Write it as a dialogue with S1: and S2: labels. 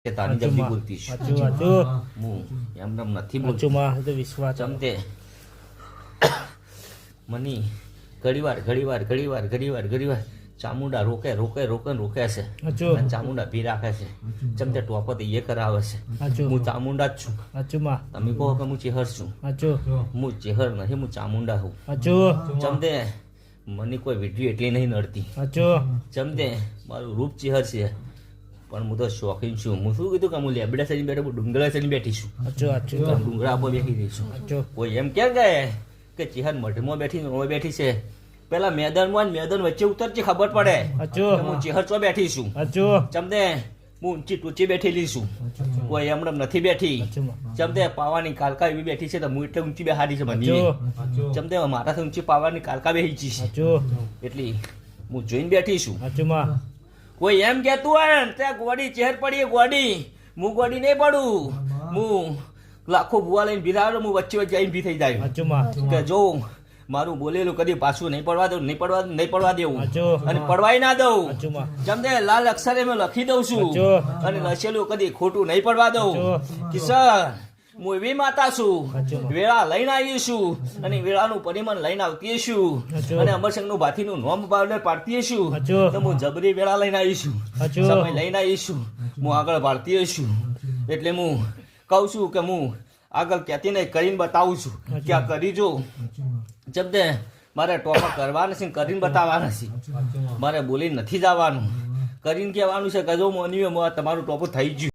S1: કે તારી જબરી બોલતી છું. હું એમ એમ નથી બોલતો.
S2: માં તો વિશ્વાસ
S1: ચમતે મની ઘડીવાર ઘડીવાર ઘડીવાર ઘડીવાર ઘડીવાર ચામુંડા રોકે રોકે રોકે રોકે છે. ચામુંડા ભી રાખે છે. ચમતે ટોપત એ કરાવે છે. હું ચામુંડા જ છું. તમે કહો કે હું ચેહર છું. હું ચેહર નહીં હું ચામુંડા
S2: હું
S1: ચમતે મને કોઈ વીડિયો એટલી નહીં નડતી. ચમતે મારું રૂપ ચેહર છે. પણ હું તો શોખીન છું. હું શું કીધું કે હું લેબડા સની બેઠો ડુંગરા સની બેઠી છું ડુંગરા પર બેઠી રહી છું કોઈ એમ કેમ કહે કે ચિહન મઢમાં બેઠી ને બેઠી છે. પેલા મેદાનમાં ને મેદાન વચ્ચે ઉતરતી ખબર પડે.
S2: સાચું.
S1: હું ચિહર ચો બેઠી છું
S2: સાચું
S1: ચમદે હું ઊંચી ટૂંચી બેઠેલી છું કોઈ એમણે નથી બેઠી.
S2: ચમતે
S1: ચમદે પાવાની કાલકા એવી બેઠી છે તો હું એટલે ઊંચી બેહાડી છે મને ચમતે મારાથી ઊંચી પાવાની કાલકા બેહી છે. એટલી હું જોઈને બેઠી છું. કોઈ એમ કેતું હોય ને ત્યાં ગોડી ચહેર પડી ગોડી. હું ગોડી નહીં પડું. હું લાખો ભૂવા લઈને ભીરાડો હું વચ્ચે વચ્ચે આવીને ભી થઈ જાય. કે જો મારું બોલેલું કદી પાછું નહીં પડવા દઉં નહીં પડવા નહીં પડવા દેવું. અને પડવાય ના દઉં. જમને લાલ અક્ષરે મેં લખી દઉં છું. અને લખેલું કદી ખોટું નહીં પડવા દઉં. કિશન. હું એવી માતા છું. વેળા લઈને આવી છું અને વેળાનું પરિમાણ લઈને આવતી છું. અને અમરસંગનું ભાથીનું નોમ પાવડર પાડતી છું. તો હું જબરી વેળા લઈને આવી છું. સમય લઈને આવી છું. હું આગળ પાડતી છું. એટલે હું કહું છું કે હું આગળ ક્યાંથી નહીં કરીને બતાવું છું. કે આ કરી જો. જબદે મારે ટોપા કરવા નથી કરીને બતાવવાના છે. મારે બોલી નથી જવાનું. કરીને કહેવાનું છે કે જો મોની તમારું ટોપું થઈ ગયું.